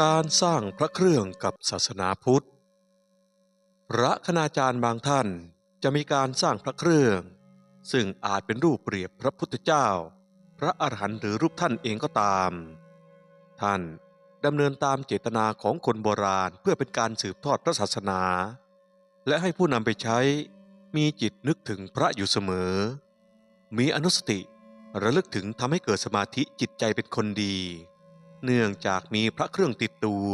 การสร้างพระเครื่องกับศาสนาพุทธ พระคณาจารย์บางท่านจะมีการสร้างพระเครื่อง ซึ่งอาจเป็นรูปเปรียบพระพุทธเจ้า พระอรหันต์หรือรูปท่านเองก็ตาม ท่านดำเนินตามเจตนาของคนโบราณเพื่อเป็นการสืบทอดพระศาสนา และให้ผู้นำไปใช้มีจิตนึกถึงพระอยู่เสมอ มีอนุสติระลึกถึงทำให้เกิดสมาธิจิตใจเป็นคนดี เนื่องจากมีพระเครื่องติดตัว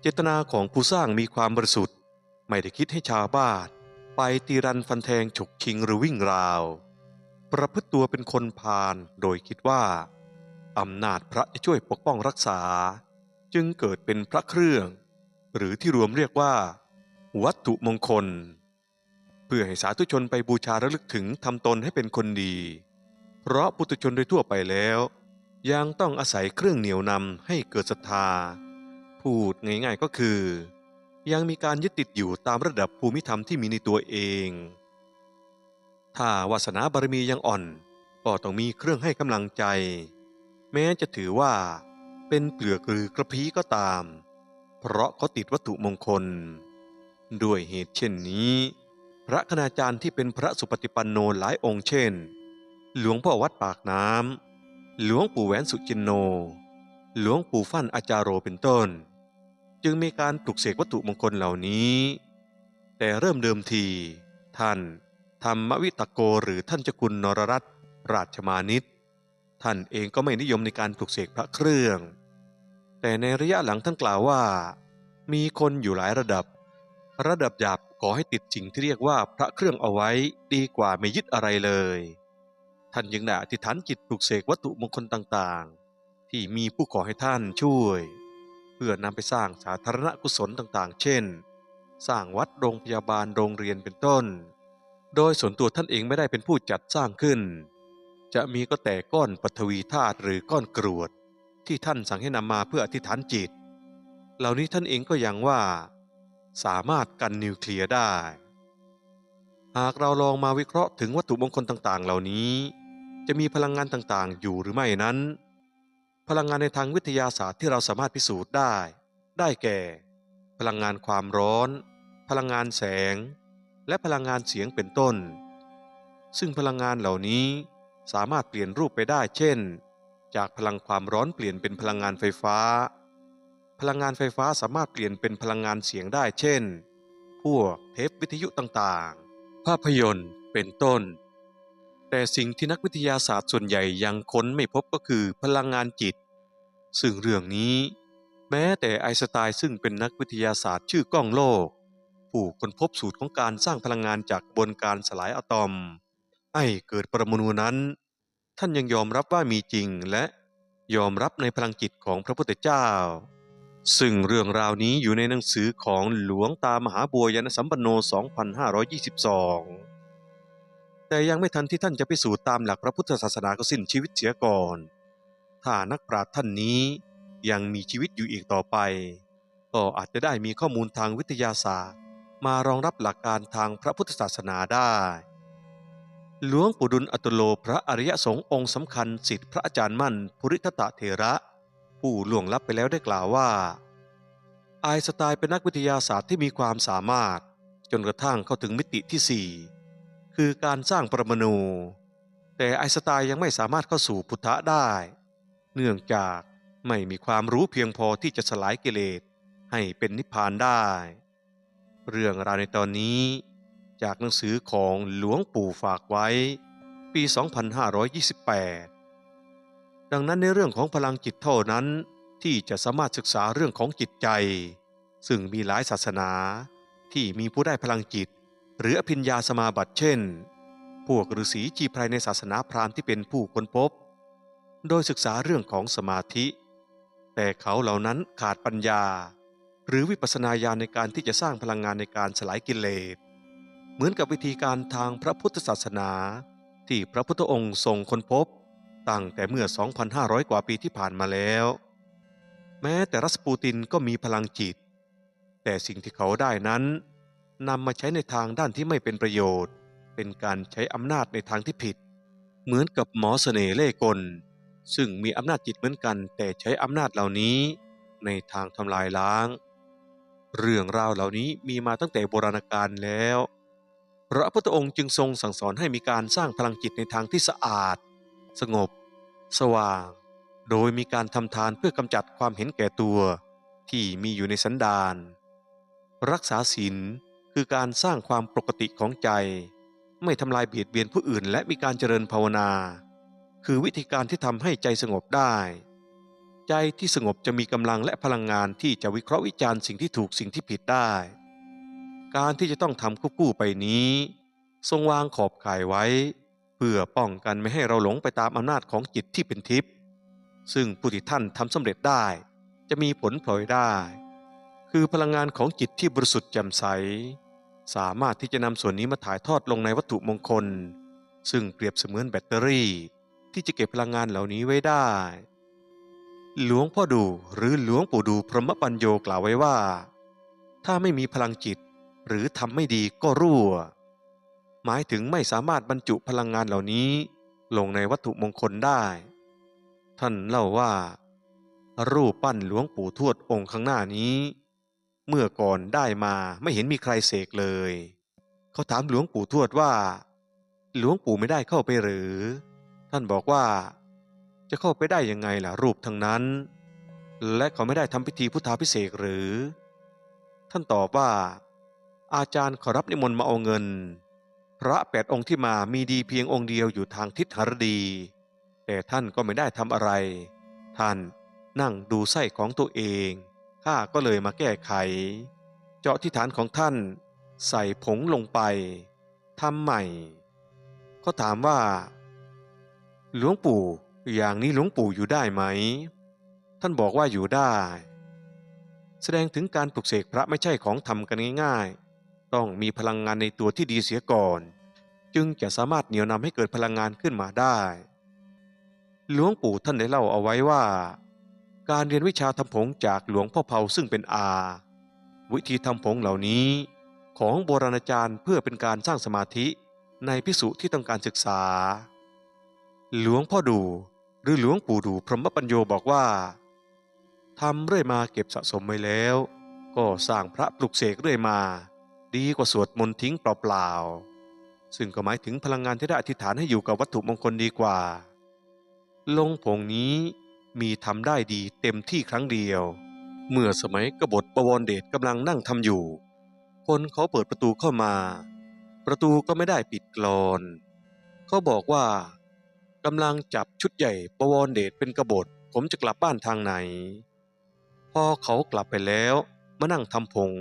เจตนาของผู้สร้างมีความบริสุทธิ์ ไม่ได้คิดให้ชาวบ้านไปตีรันฟันแทงฉกชิงหรือวิ่งราว ประพฤติตัวเป็นคนพาลโดยคิดว่าอำนาจพระจะช่วยปกป้องรักษา จึงเกิดเป็นพระเครื่อง หรือที่รวมเรียกว่า วัตถุมงคล เพื่อให้สาธุชนไปบูชาระลึกถึงทำตนให้เป็นคนดี เพราะปุถุชนโดยทั่วไปแล้ว ยังต้องอาศัยเครื่องเหนี่ยวนำให้เกิดศรัทธา พูดง่ายๆก็คือ ยังมีการยึดติดอยู่ตามระดับภูมิธรรมที่มีในตัวเอง ถ้าวาสนาบารมียังอ่อนก็ต้องมีเครื่องให้กำลังใจ แม้จะถือว่าเป็นเปลือกหรือกระพี้ก็ตาม เพราะเขาติดวัตถุมงคล ด้วยเหตุเช่นนี้ พระคณาจารย์ที่เป็นพระสุปฏิปันโนหลายองค์เช่น หลวงพ่อวัดปากน้ำ หลวงปู่แหวนสุจินโน หลวงปู่ฟั่นอาจารโรเป็นต้น จึงมีการปลุกเสกวัตถุมงคลเหล่านี้ แต่เริ่มเดิมที ท่านธรรมวิตโกหรือท่านเจ้าคุณนรรัตราชมานิตท่านเองก็ไม่นิยมในการปลุกเสกพระเครื่อง แต่ในระยะหลังท่านกล่าวว่า มีคนอยู่หลายระดับ ระดับหยาบขอให้ติดสิ่งที่เรียกว่าพระเครื่องเอาไว้ดีกว่าไม่ยึดอะไรเลย ท่านยังได้อธิษฐานจิตปลุกเสกวัตถุมงคลต่างๆ ที่มีผู้ขอให้ท่านช่วย เพื่อนำไปสร้างสาธารณกุศลต่างๆ เช่น สร้างวัดโรงพยาบาลโรงเรียนเป็นต้น โดยส่วนตัวท่านเองไม่ได้เป็นผู้จัดสร้างขึ้น จะมีก็แต่ก้อนปฐวีธาตุหรือก้อนกรวด ที่ท่านสั่งให้นำมาเพื่ออธิษฐานจิต เหล่านี้ท่านเองก็ยังว่า สามารถกันนิวเคลียร์ได้หากเราลองมาวิเคราะห์ถึงวัตถุมงคลต่างๆ เหล่านี้ จะมีพลังงานต่างๆ อยู่หรือไม่นั้น พลังงานในทางวิทยาศาสตร์ที่เราสามารถพิสูจน์ได้ ได้แก่ พลังงานความร้อน พลังงานแสง และพลังงานเสียงเป็นต้น ซึ่งพลังงานเหล่านี้สามารถเปลี่ยนรูปไปได้เช่น จากพลังความร้อนเปลี่ยนเป็นพลังงานไฟฟ้า พลังงานไฟฟ้าสามารถเปลี่ยนเป็นพลังงานเสียงได้เช่น พวกเทปวิทยุต่างๆ ภาพยนตร์เป็นต้น แต่สิ่งที่นักวิทยาศาสตร์ส่วนใหญ่ยังค้นไม่พบก็คือพลังงานจิต ซึ่งเรื่องนี้ แม้แต่ไอสไตน์ซึ่งเป็นนักวิทยาศาสตร์ชื่อก้องโลก ผู้ค้นพบสูตรของการสร้างพลังงานจากกระบวนการสลายอะตอม ให้เกิดปรมาณูนั้น ท่านยังยอมรับว่ามีจริงและยอมรับในพลังจิตของพระพุทธเจ้า ซึ่งเรื่องราวนี้อยู่ในหนังสือของหลวงตามหาบัวยานสัมปันโน 2522 แต่ยังไม่ทันที่ท่านจะพิสูจน์ตามหลักพระพุทธศาสนาก็สิ้นชีวิตเสียก่อน ถ้านักปราชญ์ท่านนี้ยังมีชีวิตอยู่อีกต่อไป ก็อาจจะได้มีข้อมูลทางวิทยาศาสตร์ มารองรับหลักการทางพระพุทธศาสนาได้ หลวงปู่ดุลอตุโลพระอริยสงฆ์องค์สำคัญสิทธิพระอาจารย์มั่นภูริทัตเถระ ผู้ล่วงลับไปแล้วได้กล่าวว่าไอสไตน์เป็นนักวิทยาศาสตร์ที่มีความสามารถ จนกระทั่งเข้าถึงมิติที่4 คือการสร้างปรมาณูแต่ไอสไตน์ยังไม่สามารถเข้าสู่พุทธะได้ เนื่องจากไม่มีความรู้เพียงพอที่จะสลายกิเลสให้เป็นนิพพานได้ เรื่องราวในตอนนี้จากหนังสือของหลวงปู่ฝากไว้ ปี 2528 ดังนั้นในเรื่องของพลังจิตเท่านั้นที่จะสามารถศึกษาเรื่องของจิตใจ ซึ่งมีหลายศาสนาที่มีผู้ได้พลังจิต หรืออภิญญาสมาบัติเช่น พวกฤาษีจีไพรในศาสนาพราหมณ์ที่เป็นผู้ค้นพบ โดยศึกษาเรื่องของสมาธิ แต่เขาเหล่านั้นขาดปัญญา หรือวิปัสสนาญาณในการที่จะสร้างพลังงานในการสลายกิเลส เหมือนกับวิธีการทางพระพุทธศาสนา ที่พระพุทธองค์ทรงค้นพบ ตั้งแต่เมื่อ 2,500 กว่าปีที่ผ่านมาแล้ว แม้แต่รัสปูตินก็มีพลังจิต แต่สิ่งที่เขาได้นั้น นำมาใช้ในทางด้านที่ไม่เป็นประโยชน์ เป็นการใช้อำนาจในทางที่ผิด เหมือนกับหมอเสน่ห์เล่กล ซึ่งมีอำนาจจิตเหมือนกันแต่ใช้อำนาจเหล่านี้ในทางทำลายล้าง เรื่องราวเหล่านี้มีมาตั้งแต่โบราณกาลแล้ว พระพุทธองค์จึงทรงสั่งสอนให้มีการสร้างพลังจิตในทางที่สะอาด สงบ สว่าง โดยมีการทำทานเพื่อกำจัดความเห็นแก่ตัว ที่มีอยู่ในสันดานรักษาศีล คือการสร้างความปกติของใจ ไม่ทำลายเบียดเบียนผู้อื่น และมีการเจริญภาวนา คือวิธีการที่ทำให้ใจสงบได้ ใจที่สงบจะมีกำลังและพลังงานที่จะวิเคราะห์วิจารณ์สิ่งที่ถูกสิ่งที่ผิดได้ การที่จะต้องทำควบคู่ไปนี้ ทรงวางขอบข่ายไว้ เพื่อป้องกันไม่ให้เราหลงไปตามอำนาจของจิตที่เป็นทิพย์ซึ่งผู้ที่ท่านทำสำเร็จได้ จะมีผลพลอยได้ คือพลังงานของจิตที่บริสุทธิ์แจ่มใส สามารถที่จะนำส่วนนี้มาถ่ายทอดลงในวัตถุมงคล ซึ่งเปรียบเสมือนแบตเตอรี่ ที่จะเก็บพลังงานเหล่านี้ไว้ได้ หลวงพ่อดูหรือหลวงปู่ดูพรหมปัญโยกล่าวไว้ว่า ถ้าไม่มีพลังจิต หรือทำไม่ดีก็รั่ว หมายถึงไม่สามารถบรรจุพลังงานเหล่านี้ ลงในวัตถุมงคลได้ ท่านเล่าว่า รูปปั้นหลวงปู่ทวดองค์ข้างหน้านี้ เมื่อก่อนได้มาไม่เห็นมีใครเสกเลย เขาถามหลวงปู่ทวดว่า หลวงปู่ไม่ได้เข้าไปหรือ ท่านบอกว่า จะเข้าไปได้ยังไงล่ะรูปทั้งนั้น และเขาไม่ได้ทำพิธีพุทธาพิเศษหรือ ท่านตอบว่า อาจารย์ขอรับนิมนต์มาเอาเงิน พระแปดองค์ที่มามีดีเพียงองค์เดียวอยู่ทางทิศหรดี แต่ท่านก็ไม่ได้ทำอะไร ท่านนั่งดูไส้ของตัวเอง ข้าก็เลยมาแก้ไข เจาะที่ฐานของท่าน ใส่ผงลงไปทำใหม่ ก็ถามว่า หลวงปู่อย่างนี้หลวงปู่อยู่ได้ไหม ท่านบอกว่าอยู่ได้ แสดงถึงการปลุกเสกพระไม่ใช่ของทำกันง่ายๆ ต้องมีพลังงานในตัวที่ดีเสียก่อน จึงจะสามารถเหนี่ยวนำให้เกิดพลังงานขึ้นมาได้ หลวงปู่ท่านได้เล่าเอาไว้ว่า การเรียนวิชาทำผงจากหลวงพ่อเผาซึ่งเป็นอา วิธีทำผงเหล่านี้ ของโบราณอาจารย์เพื่อเป็นการสร้างสมาธิในพิสุที่ต้องการศึกษา หลวงพ่อดูหรือหลวงปู่ดูพรหมปัญโยบอกว่าทำเรื่อยมาเก็บสะสมไว้แล้ว ก็สร้างพระปลุกเสกเรื่อยมา ดีกว่าสวดมนต์ทิ้งเปล่าๆซึ่งก็หมายถึงพลังงานที่ได้อธิษฐานให้อยู่กับวัตถุมงคลดีกว่า ลงผงนี้ มีทำได้ดีเต็มที่ครั้งเดียว เมื่อสมัยกบฏประวรเดชกำลังนั่งทำอยู่ คนเขาเปิดประตูเข้ามา ประตูก็ไม่ได้ปิดกลอน เขาบอกว่ากำลังจับชุดใหญ่ประวรเดชเป็นกบฏผมจะกลับบ้านทางไหน พอเขากลับไปแล้วมานั่งทำผง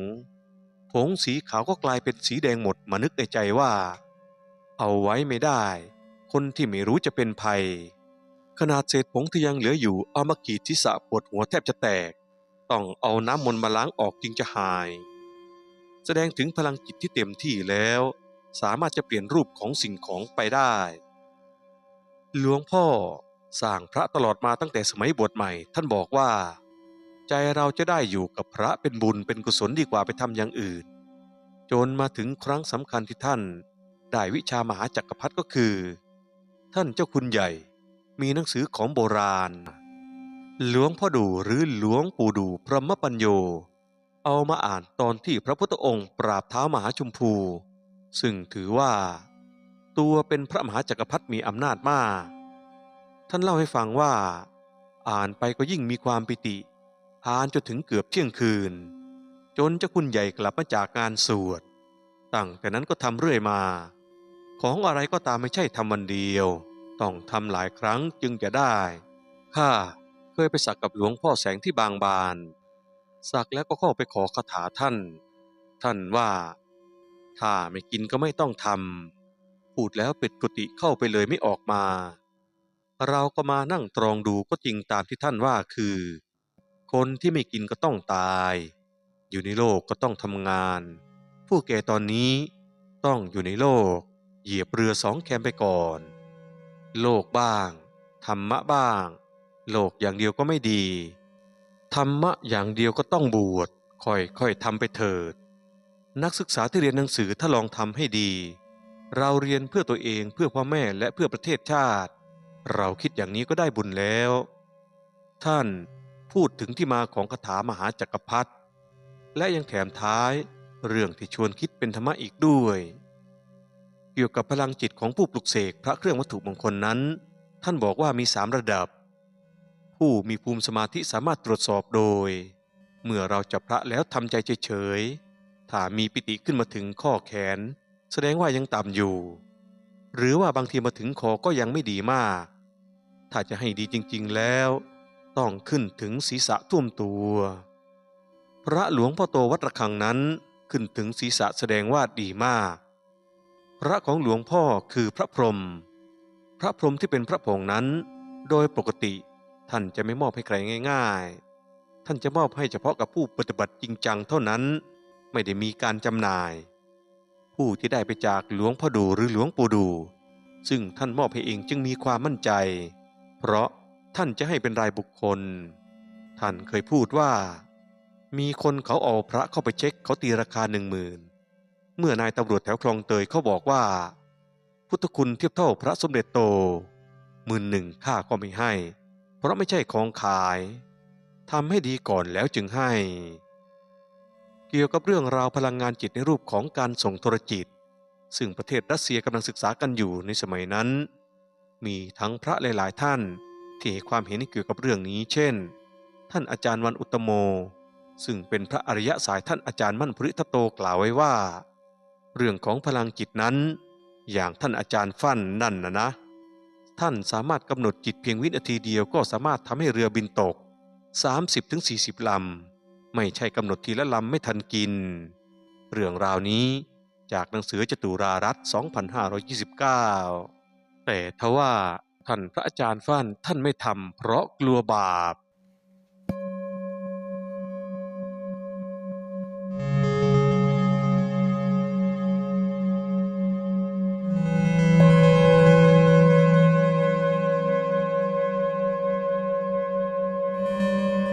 ผงสีขาวก็กลายเป็นสีแดงหมดมานึกในใจว่า เอาไว้ไม่ได้ คนที่ไม่รู้จะเป็นภัย ขนาดเศษผงที่ยังเหลืออยู่เอามากีดที่สะปวดหัวแทบจะแตก ต้องเอาน้ำมนต์มาล้างออกจึงจะหาย แสดงถึงพลังจิตที่เต็มที่แล้ว สามารถจะเปลี่ยนรูปของสิ่งของไปได้ หลวงพ่อสร้างพระตลอดมาตั้งแต่สมัยบวชใหม่ ท่านบอกว่า ใจเราจะได้อยู่กับพระเป็นบุญเป็นกุศลดีกว่าไปทำอย่างอื่น จนมาถึงครั้งสำคัญที่ท่าน ได้วิชามหาจักรพรรดิก็คือ ท่านเจ้าคุณใหญ่ มีหนังสือของโบราณ หลวงพ่อดูหรือหลวงปู่ดูพรหมปัญโย เอามาอ่านตอนที่พระพุทธองค์ปราบเท้ามหาชมพู ซึ่งถือว่า ตัวเป็นพระมหาจักรพรรดิมีอำนาจมาก ท่านเล่าให้ฟังว่า อ่านไปก็ยิ่งมีความปิติ อ่านจนถึงเกือบเที่ยงคืน จนเจ้าคุณใหญ่กลับมาจากงานสวด ตั้งแต่นั้นก็ทำเรื่อยมา ของอะไรก็ตามไม่ใช่ทำวันเดียว ต้องทำหลายครั้งจึงจะได้ ข้าเคยไปสักกับหลวงพ่อแสงที่บางบาน สักแล้วก็เข้าไปขอคาถาท่าน ท่านว่า ถ้าไม่กินก็ไม่ต้องทำพูดแล้วปิดกุฏิเข้าไปเลยไม่ออกมา เราก็มานั่งตรองดูก็จริงตามที่ท่านว่าคือ คนที่ไม่กินก็ต้องตาย อยู่ในโลกก็ต้องทำงาน ผู้แก่ตอนนี้ต้องอยู่ในโลก เหยียบเรือสองแคมไปก่อน โลกบ้าง ธรรมะบ้าง โลกอย่างเดียวก็ไม่ดี ธรรมะอย่างเดียวก็ต้องบวชค่อยๆทำไปเถิด นักศึกษาที่เรียนหนังสือถ้าลองทำให้ดี เราเรียนเพื่อตัวเองเพื่อพ่อแม่และเพื่อประเทศชาติ เราคิดอย่างนี้ก็ได้บุญแล้ว ท่านพูดถึงที่มาของคาถามหาจักรพรรดิและยังแถมท้ายเรื่องที่ชวนคิดเป็นธรรมะอีกด้วย เกี่ยวกับพลังจิตของผู้ปลุกเสกพระเครื่องวัตถุมงคลนั้น ท่านบอกว่ามีสามระดับ ผู้มีภูมิสมาธิสามารถตรวจสอบโดย เมื่อเราจับพระแล้วทำใจเฉยๆถ้ามีปิติขึ้นมาถึงข้อแขน แสดงว่ายังต่ำอยู่ หรือว่าบางทีมาถึงคอก็ยังไม่ดีมาก ถ้าจะให้ดีจริงๆแล้ว ต้องขึ้นถึงศีรษะท่วมตัว พระหลวงพ่อโตวัดระฆังนั้นขึ้นถึงศีรษะแสดงว่าดีมาก พระของหลวงพ่อคือพระพรหมพระพรหมที่เป็นพระผงนั้น โดยปกติท่านจะไม่มอบให้ใครง่ายๆ ท่านจะมอบให้เฉพาะกับผู้ปฏิบัติจริงจังเท่านั้น ไม่ได้มีการจำหน่าย ผู้ที่ได้ไปจากหลวงพ่อดูหรือหลวงปู่ดู ซึ่งท่านมอบให้เองจึงมีความมั่นใจ เพราะท่านจะให้เป็นรายบุคคล ท่านเคยพูดว่า มีคนเขาเอาพระเข้าไปเช็คเขาตีราคาหนึ่งหมื่น เมื่อนายตำรวจแถวคลองเตยเขาบอกว่า พุทธคุณเทียบเท่าพระสมเด็จโตหมื่นหนึ่งข้าก็ไม่ให้ เพราะไม่ใช่ของขายทำให้ดีก่อนแล้วจึงให้ เกี่ยวกับเรื่องราวพลังงานจิตในรูปของการส่งโทรจิต ซึ่งประเทศรัสเซียกำลังศึกษากันอยู่ในสมัยนั้น มีทั้งพระหลาย ๆ ท่านที่ให้ความเห็นเกี่ยวกับเรื่องนี้ เช่น ท่านอาจารย์วันอุตตโม ซึ่งเป็นพระอริยะสายท่านอาจารย์มั่นปริทัตโตกล่าวไว้ว่า เรื่องของพลังจิตนั้น อย่างท่านอาจารย์ฟั่นนั่นนะนะ ท่านสามารถกำหนดจิตเพียงวินาทีเดียวก็สามารถทำให้เรือบินตก 30-40 ลำ ไม่ใช่กำหนดทีละลำไม่ทันกิน เรื่องราวนี้จากหนังสือจตุรารัตน์2529 แต่ทว่าท่านพระอาจารย์ฟั่นท่านไม่ทำเพราะกลัวบาป